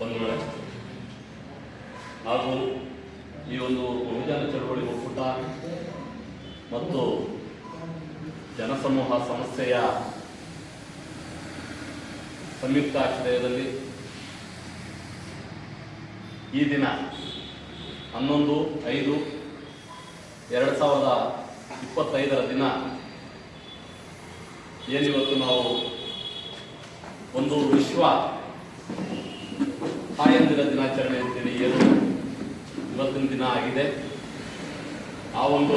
ಬಂಧುಗಳೇ, ಹಾಗೂ ಈ ಒಂದು ಬಹುಜನ ಚಳವಳಿ ಒಕ್ಕೂಟ ಮತ್ತು ಜನಸಮೂಹ ಸಮಸ್ಯೆಯ ಸಂಯುಕ್ತ ಆಶ್ರಯದಲ್ಲಿ ಈ ದಿನ ಹನ್ನೊಂದು, ಐದು, ಎರಡು ಸಾವಿರದ ಇಪ್ಪತ್ತೈದರ ದಿನ ಏನಿವತ್ತು ನಾವು ಒಂದು ವಿಶ್ವ ತಾಯಂದಿರ ದಿನಾಚರಣೆ ಅಂತೇಳಿ ಏನು ಇವತ್ತಿನ ದಿನ ಆಗಿದೆ. ಆ ಒಂದು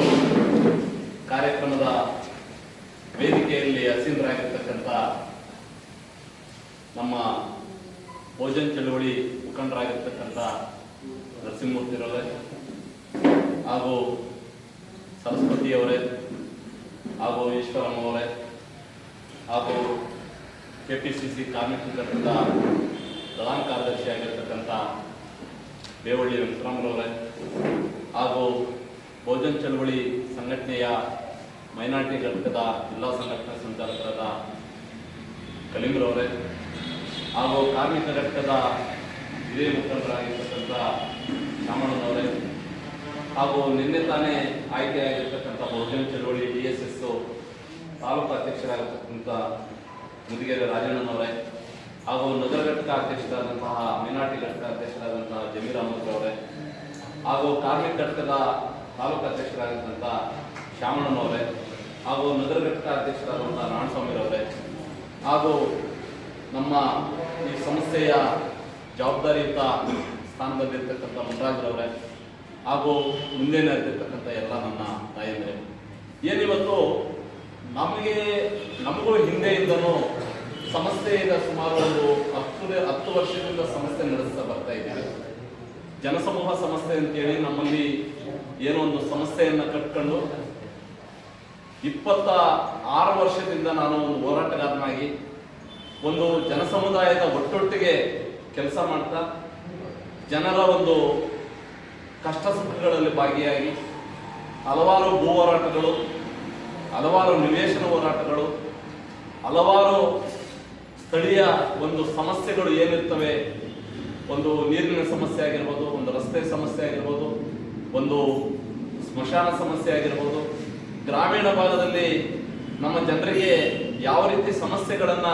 ಕಾರ್ಯಕ್ರಮದ ವೇದಿಕೆಯಲ್ಲಿ ಅಸೀಮರಾಗಿರ್ತಕ್ಕಂಥ ನಮ್ಮ ಭೋಜನ್ ಚಳುವಳಿ ಮುಖಂಡರಾಗಿರ್ತಕ್ಕಂಥ ನರಸಿಂಹಮೂರ್ತಿರವರೇ ಹಾಗೂ ಸರಸ್ವತಿಯವರೇ ಹಾಗೂ ಈಶ್ವರಮ್ಮವರೇ ಹಾಗೂ ಕೆ ಪಿ ಸಿ ಸಿ ಕಾರ್ಮಿಕ ಪ್ರಧಾನ ಕಾರ್ಯದರ್ಶಿಯಾಗಿರ್ತಕ್ಕಂಥ ಬೇವಳ್ಳಿ ವೆಂಕಟರಾಮರವರೇ ಹಾಗೂ ಬಹುಜನ್ ಚಳವಳಿ ಸಂಘಟನೆಯ ಮೈನಾರಿಟಿ ಘಟಕದ ಜಿಲ್ಲಾ ಸಂಘಟನಾ ಸಂಚಾಲಕರಾದ ಕಲಿಂಗ್ರವರೇ ಹಾಗೂ ಕಾರ್ಮಿಕ ಘಟಕದ ಹಿರಿಯ ಮುಖಂಡರಾಗಿರ್ತಕ್ಕಂಥ ಶಾಮಣ್ಣನವರೇ ಹಾಗೂ ನಿನ್ನೆ ತಾನೇ ಆಯ್ಕೆಯಾಗಿರ್ತಕ್ಕಂಥ ಬಹುಜನ್ ಚಳವಳಿ ಡಿ ಎಸ್ ಎಸ್ ತಾಲೂಕು ಅಧ್ಯಕ್ಷರಾಗಿರ್ತಕ್ಕಂಥ ಮುದಿಗೆರೆ ರಾಜಣ್ಣನವರೇ ಹಾಗೂ ನಗರ ಘಟಕ ಅಧ್ಯಕ್ಷರಾದಂತಹ ಮೀನಾಟಿ ಘಟಕ ಅಧ್ಯಕ್ಷರಾದಂತಹ ಜಮೀರ್ ಅಹಮದ್ ಅವರೇ ಹಾಗೂ ಕಾರ್ಮಿಕ ಘಟಕದ ತಾಲೂಕು ಅಧ್ಯಕ್ಷರಾಗಿದ್ದಂಥ ಶ್ಯಾಮಣ್ಣನವರೇ ಹಾಗೂ ನಗರ ಘಟಕ ಅಧ್ಯಕ್ಷರಾದಂತಹ ನಾರಾಯಣಸ್ವಾಮಿರವರೇ ಹಾಗೂ ನಮ್ಮ ಈ ಸಂಸ್ಥೆಯ ಜವಾಬ್ದಾರಿಯುತ ಸ್ಥಾನದಲ್ಲಿರ್ತಕ್ಕಂಥ ಮುನ್ರಾಜ್ರವರೇ ಹಾಗೂ ಮುಂದೆ ಇರ್ತಕ್ಕಂಥ ಎಲ್ಲ ನನ್ನ ತಾಯಂದಿರೇ. ಏನಿವತ್ತು ನಮಗೆ, ನಮಗೂ ಹಿಂದೆಯಿಂದನೂ ಸಂಸ್ಥೆ ಸುಮಾರು ಒಂದು ಹತ್ತು ಹತ್ತು ವರ್ಷದಿಂದ ಸಂಸ್ಥೆ ನಡೆಸ್ತಾ ಬರ್ತಾ ಇದ್ದೀವಿ ಜನಸಮೂಹ ಸಂಸ್ಥೆ ಅಂತೇಳಿ ನಮ್ಮಲ್ಲಿ ಏನೋ ಒಂದು ಸಂಸ್ಥೆಯನ್ನ ಕಟ್ಕೊಂಡು ಇಪ್ಪತ್ತ ಆರು ವರ್ಷದಿಂದ ನಾನು ಒಂದು ಹೋರಾಟಗಾರನಾಗಿ ಒಂದು ಜನಸಮುದಾಯದ ಒಟ್ಟೊಟ್ಟಿಗೆ ಕೆಲಸ ಮಾಡ್ತಾ ಜನರ ಒಂದು ಕಷ್ಟ ಸುಖಗಳಲ್ಲಿ ಭಾಗಿಯಾಗಿ ಹಲವಾರು ಭೂ ಹೋರಾಟಗಳು, ಹಲವಾರು ನಿವೇಶನ ಹೋರಾಟಗಳು, ಹಲವಾರು ಸ್ಥಳೀಯ ಒಂದು ಸಮಸ್ಯೆಗಳು ಏನಿರ್ತವೆ? ಒಂದು ನೀರಿನ ಸಮಸ್ಯೆ ಆಗಿರ್ಬೋದು, ಒಂದು ರಸ್ತೆ ಸಮಸ್ಯೆ ಆಗಿರ್ಬೋದು, ಒಂದು ಸ್ಮಶಾನ ಸಮಸ್ಯೆ ಆಗಿರ್ಬೋದು. ಗ್ರಾಮೀಣ ಭಾಗದಲ್ಲಿ ನಮ್ಮ ಜನರಿಗೆ ಯಾವ ರೀತಿ ಸಮಸ್ಯೆಗಳನ್ನ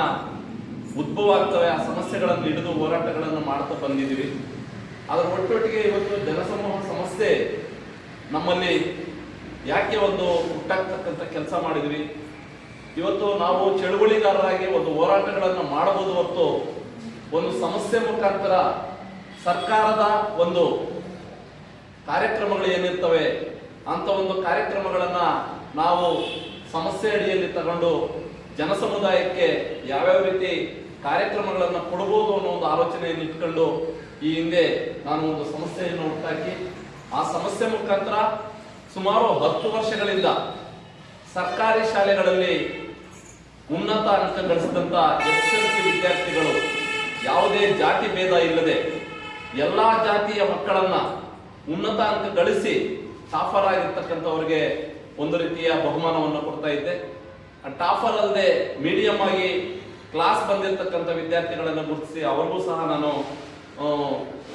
ಉದ್ಭವ ಆಗ್ತವೆ ಆ ಸಮಸ್ಯೆಗಳನ್ನು ಹಿಡಿದು ಹೋರಾಟಗಳನ್ನು ಮಾಡ್ತಾ ಬಂದಿದ್ದೀವಿ. ಅದರ ಒಟ್ಟೊಟ್ಟಿಗೆ ಇವತ್ತು ಜನಸಮೂಹ ಸಮಸ್ಯೆ ನಮ್ಮಲ್ಲಿ ಯಾಕೆ ಒಂದು ಹುಟ್ಟಾಗ್ತಕ್ಕಂಥ ಕೆಲಸ ಮಾಡಿದ್ವಿ? ಇವತ್ತು ನಾವು ಚಳುವಳಿಗಾರರಾಗಿ ಒಂದು ಹೋರಾಟಗಳನ್ನು ಮಾಡಬಹುದು ಹೊರತು ಒಂದು ಸಮಸ್ಯೆ ಮುಖಾಂತರ ಸರ್ಕಾರದ ಒಂದು ಕಾರ್ಯಕ್ರಮಗಳು ಏನಿರ್ತವೆ ಅಂತ ಒಂದು ಕಾರ್ಯಕ್ರಮಗಳನ್ನ ನಾವು ಸಮಸ್ಯೆ ಅಡಿಯಲ್ಲಿ ತಗೊಂಡು ಜನಸಮುದಾಯಕ್ಕೆ ಯಾವ್ಯಾವ ರೀತಿ ಕಾರ್ಯಕ್ರಮಗಳನ್ನು ಕೊಡಬಹುದು ಅನ್ನೋ ಒಂದು ಆಲೋಚನೆಯನ್ನು ಇಟ್ಕೊಂಡು ಈ ಹಿಂದೆ ನಾನು ಒಂದು ಸಮಸ್ಯೆಯನ್ನು ಹುಟ್ಟಾಕಿ, ಆ ಸಮಸ್ಯೆ ಮುಖಾಂತರ ಸುಮಾರು ಹತ್ತು ವರ್ಷಗಳಿಂದ ಸರ್ಕಾರಿ ಶಾಲೆಗಳಲ್ಲಿ ಉನ್ನತ ಅಂಕ ಗಳಿಸಿದಂತ ಎಸ್ಎಲ್ಸಿ ವಿದ್ಯಾರ್ಥಿಗಳು ಯಾವುದೇ ಜಾತಿ ಭೇದ ಇಲ್ಲದೆ ಎಲ್ಲಾ ಜಾತಿಯ ಮಕ್ಕಳನ್ನ ಉನ್ನತ ಅಂಕ ಗಳಿಸಿ ಟಾಫರ್ ಆಗಿರ್ತಕ್ಕಂಥವ್ರಿಗೆ ಒಂದು ರೀತಿಯ ಬಹುಮಾನವನ್ನು ಕೊಡ್ತಾ ಇದ್ದೆ. ಟಾಫರ್ ಅಲ್ಲದೆ ಮೀಡಿಯಂ ಆಗಿ ಕ್ಲಾಸ್ ಬಂದಿರತಕ್ಕಂಥ ವಿದ್ಯಾರ್ಥಿಗಳನ್ನು ಗುರುತಿಸಿ ಅವ್ರಿಗೂ ಸಹ ನಾನು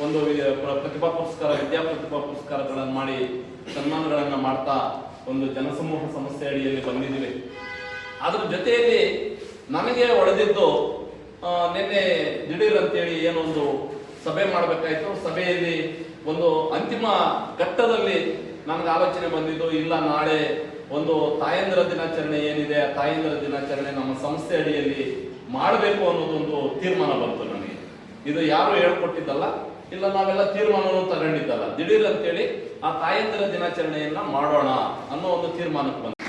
ಒಂದು ಪ್ರ- ಪ್ರತಿಭಾ ಪುರಸ್ಕಾರ, ವಿದ್ಯಾ ಪ್ರತಿಭಾ ಪುರಸ್ಕಾರಗಳನ್ನು ಮಾಡಿ ಸನ್ಮಾನಗಳನ್ನು ಮಾಡ್ತಾ ಒಂದು ಜನಸಮೂಹ ಸಮಸ್ಯೆ ಅಡಿಯಲ್ಲಿ ಬಂದಿದ್ದೀವಿ. ಅದ್ರ ಜೊತೆಯಲ್ಲಿ ನನಗೆ ಒಡೆದಿದ್ದು ಆ, ನಿನ್ನೆ ದಿಢೀರ್ ಅಂತೇಳಿ ಏನೊಂದು ಸಭೆ ಮಾಡಬೇಕಾಯ್ತು. ಸಭೆಯಲ್ಲಿ ಒಂದು ಅಂತಿಮ ಘಟ್ಟದಲ್ಲಿ ನನಗೆ ಆಲೋಚನೆ ಬಂದಿದ್ದು ಇಲ್ಲ ನಾಳೆ ಒಂದು ತಾಯಂದ್ರ ದಿನಾಚರಣೆ ಏನಿದೆ ಆ ತಾಯಂದ್ರ ದಿನಾಚರಣೆ ನಮ್ಮ ಸಂಸ್ಥೆ ಅಡಿಯಲ್ಲಿ ಮಾಡಬೇಕು ಅನ್ನೋದೊಂದು ತೀರ್ಮಾನ ಬಂತು ನನಗೆ ಇದು ಯಾರು ಹೇಳ್ಕೊಟ್ಟಿದ್ದಲ್ಲ ಇಲ್ಲ ನಾವೆಲ್ಲ ತೀರ್ಮಾನವನ್ನು ತಗೊಂಡಿದ್ದಲ್ಲ. ದಿಢೀರ್ ಅಂತೇಳಿ ಆ ತಾಯಂದ್ರ ದಿನಾಚರಣೆಯನ್ನ ಮಾಡೋಣ ಅನ್ನೋ ಒಂದು ತೀರ್ಮಾನಕ್ಕೆ ಬಂತು